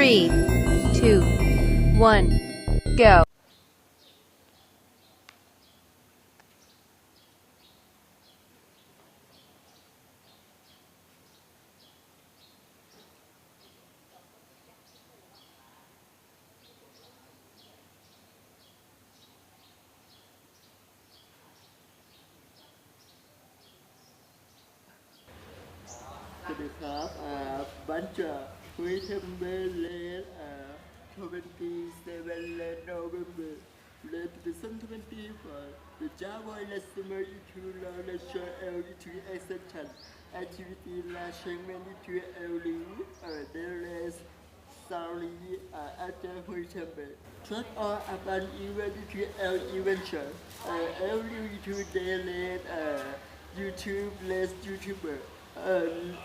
Three, two, one, go. สวัส ดีครับอ่าบันจาวิเทมเบเลนอ่า27 November late 2025 the Java Customer into Launcher L2 Exception Activity Launching Many early uh, there is sorry uh, after September Trust all upon event to L Adventure uh, every two day late uh, YouTube less YouTuber um,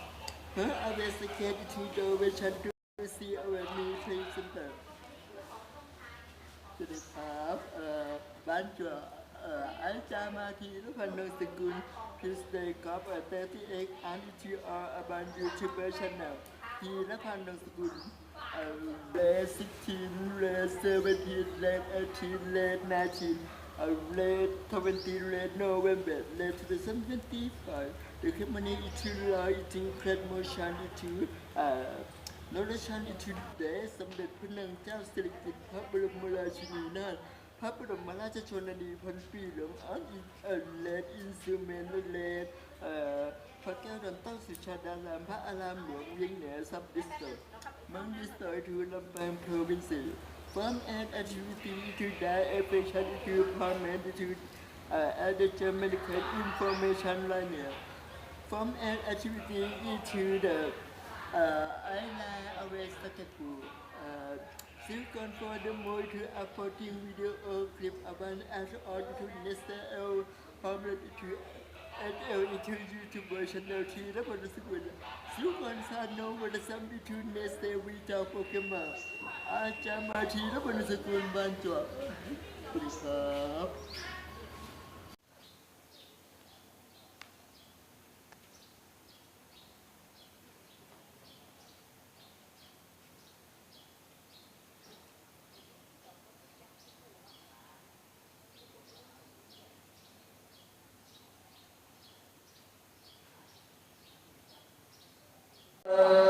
her investigate to the vision to see our new trade center สวัสดีครับเอ่อบ้านจัวเอ่ออาจารย์มาทีทุกคนนงสกุล Tuesday ครับเอ่อ38 and to our about YouTuber channel ทีนพันธ์นงสกุลเอ่อ Red 16 Red 17 Red 18 Red 19เอ่อ Red 20 Red November Red 2025 The company is to law to create motion to เอ่อนรชันอิทุเดชสมเด็จพระนางเจ้าสิริกิติ์พระบรมราชินีนาถพระบรมราชชนนีพันปีหลวงอันอินเอเลดอินซูเมนเลดพระแก้วดำเต้าสุชาดารามพระอารามหลวงเวียงเหนือซับดิสเตอร์มังดิสเตอร์ทูลำแปางโปรวินซี From an activity to die application to parliament to uh, add the medical information linear from an activity into the uh, Aina always Takaku. Uh, Silicon for the more to uploading video or clip about as on to Nesta L Hamlet to NL into YouTube channel T และบริสุทธิ์ซิลคอนซานโน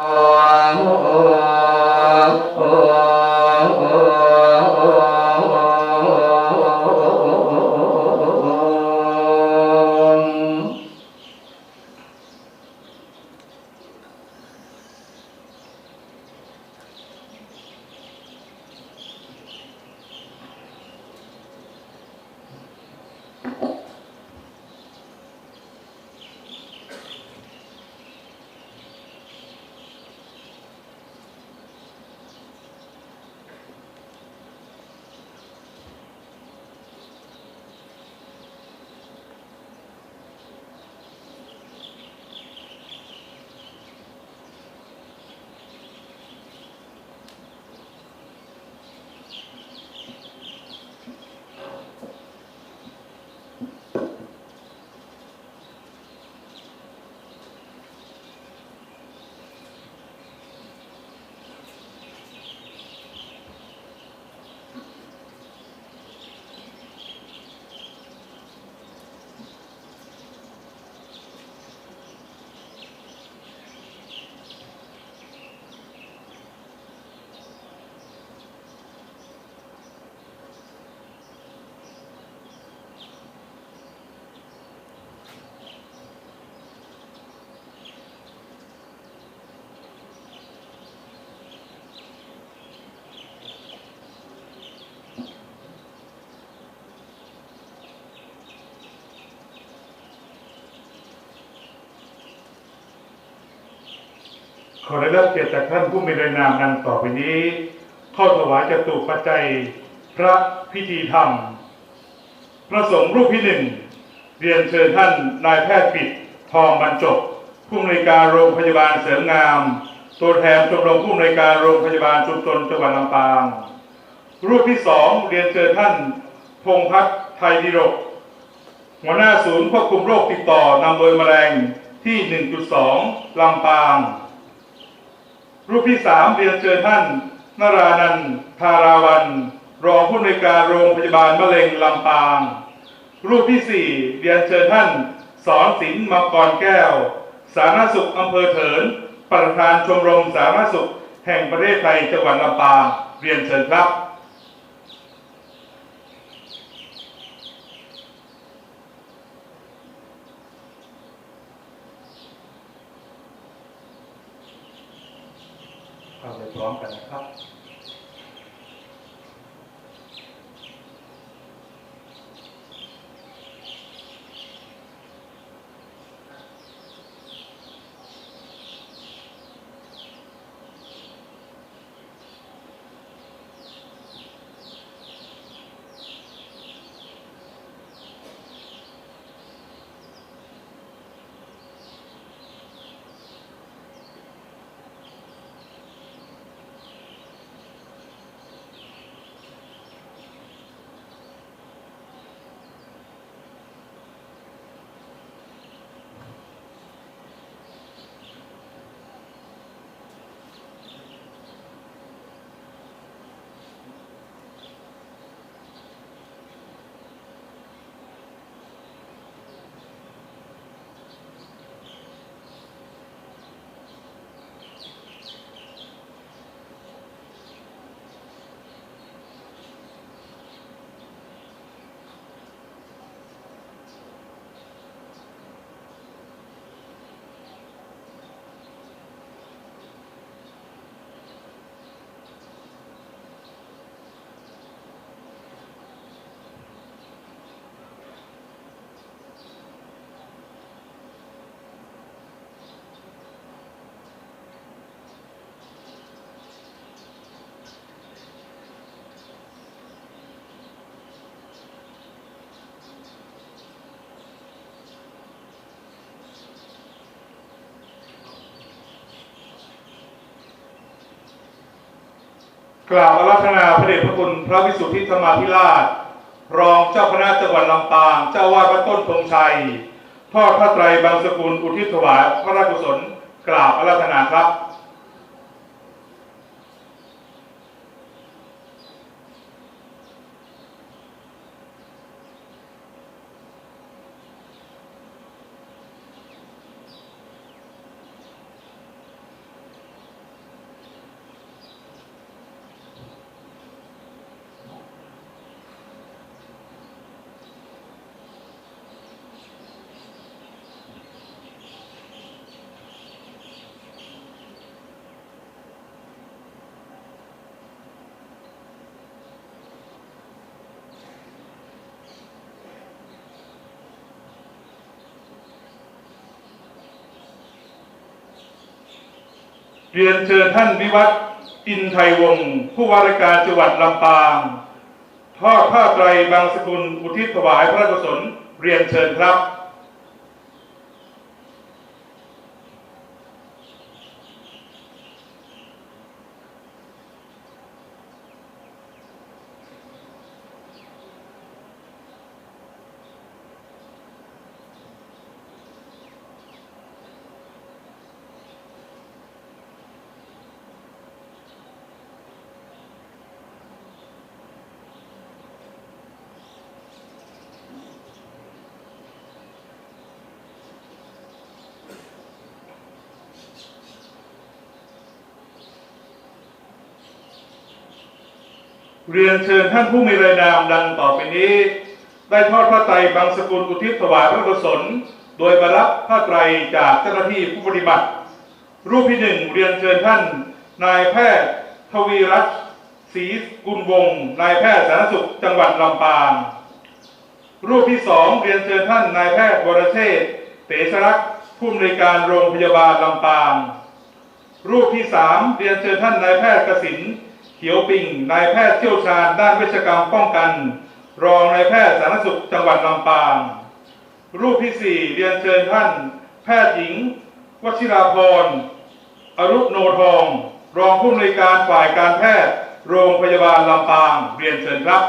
Oh, ขอได้รับเกียรติจากท่านผู้มีรายนามดังต่อไปนี้ เข้าถวายจตุปัจจัย พระพิธีธรรม พระสงฆ์รูปที่หนึ่งเรียนเชิญท่านนายแพทย์ปิดทองบรรจบผู้อำนวยการโรงพยาบาลเสริมงาม ตัวแทนชมรมผู้อำนวยการโรงพยาบาลชุมชนจังหวัดลำปาง รูปที่สองเรียนเชิญท่าน พงพัฒน์ไทยดิรกหัวหน้าศูนย์ควบคุมโรคติดต่อนำโดยแมลงที่ 1.2 ลำปาง รูปที่สามเรียนเชิญท่านนรานันท์ธาราวัน รองผู้อำนวยการโรงพยาบาลมะเร็งลำปาง รูปที่สี่เรียนเชิญท่าน สอนศิลป์มังกรแก้ว สาธารณสุขอำเภอเถิน ประธานชมรมสาธารณสุข แห่งประเทศไทยจังหวัดลำปาง เรียนเชิญครับ เข้าไป พร้อมกันนะครับ กล่าวอารัธนาพระเดชพระคุณพระวิสุทธิธรรมาธิราช รองเจ้าคณะจังหวัดลำปาง เจ้าวาดวัดต้นธงชัย ทอดพระไตรบางสกุลอุทิศถวายพระราชกุศลกล่าบอารัธนาครับ เรียนเชิญท่านวิวัฒน์อินไทยวงศ์ผู้ว่าราชการจังหวัดลำปางทอดผ้าไตรบางสกุลอุทิศถวายพระกุศลเรียนเชิญครับ เรียนเชิญท่านผู้มีรายนามดังต่อไปนี้ ได้ทอดผ้าไตรบางสกุลอุทิศถวายพระกุศลโดยบรรับผ้าไตรจากเจ้าหน้าที่ผู้ปฏิบัติ รูปที่หนึ่งเรียนเชิญท่าน นายแพทย์ทวีรัตน์ศรีกุลวงศ์นายแพทย์สาธารณสุขจังหวัดลำปาง รูปที่สองเรียนเชิญท่านนายแพทย์วรเชษเตชรักษ์ผู้อำนวยการโรงพยาบาลลำปาง รูปที่สามเรียนเชิญท่านนายแพทย์กสิน เขียวปิงนายแพทย์เชี่ยวชาญด้านเวชกรรมป้องกัน รองนายแพทย์สาธารณสุขจังหวัดลำปาง รูปที่สี่เรียนเชิญท่าน แพทย์หญิง วชิราพรอรุณโนทอง รองผู้อำนวยการฝ่ายการแพทย์ โรงพยาบาลลำปาง เรียนเชิญครับ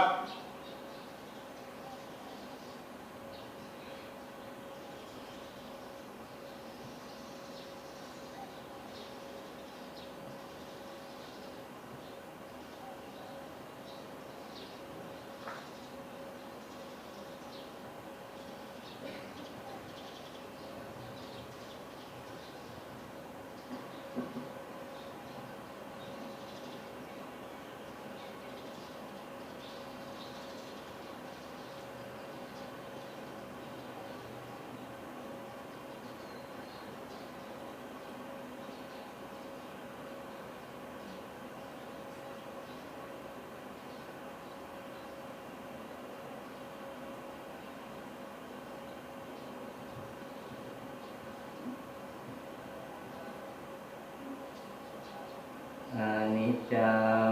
อ นิ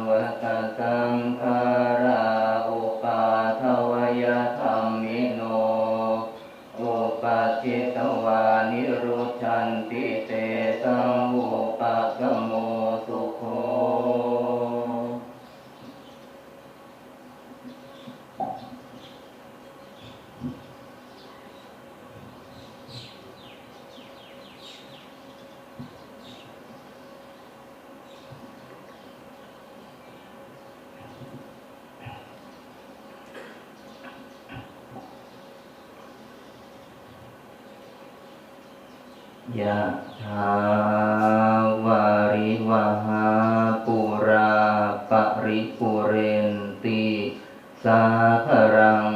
ะถาวาริวหาปุราปริปุเรนติสาครัง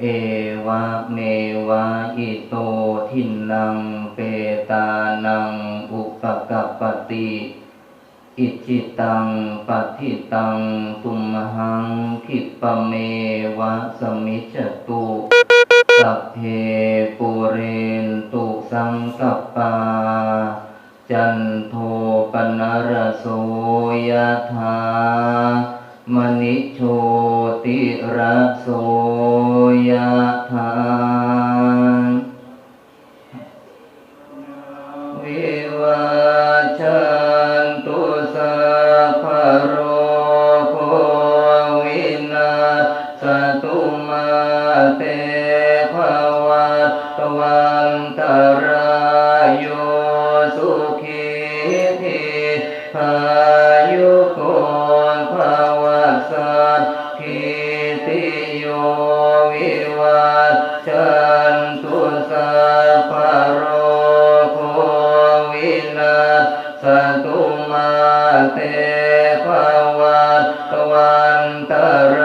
เอวะเมวะอิโตทินังเปตานังอุปกัปติอิจิตังปัฏิตังตุมหังคิปะเมวะสมิจตุสัพเพปุเร สังกปปา จันโทปนรโสยธามณิโชติระโส ภวัตวันตร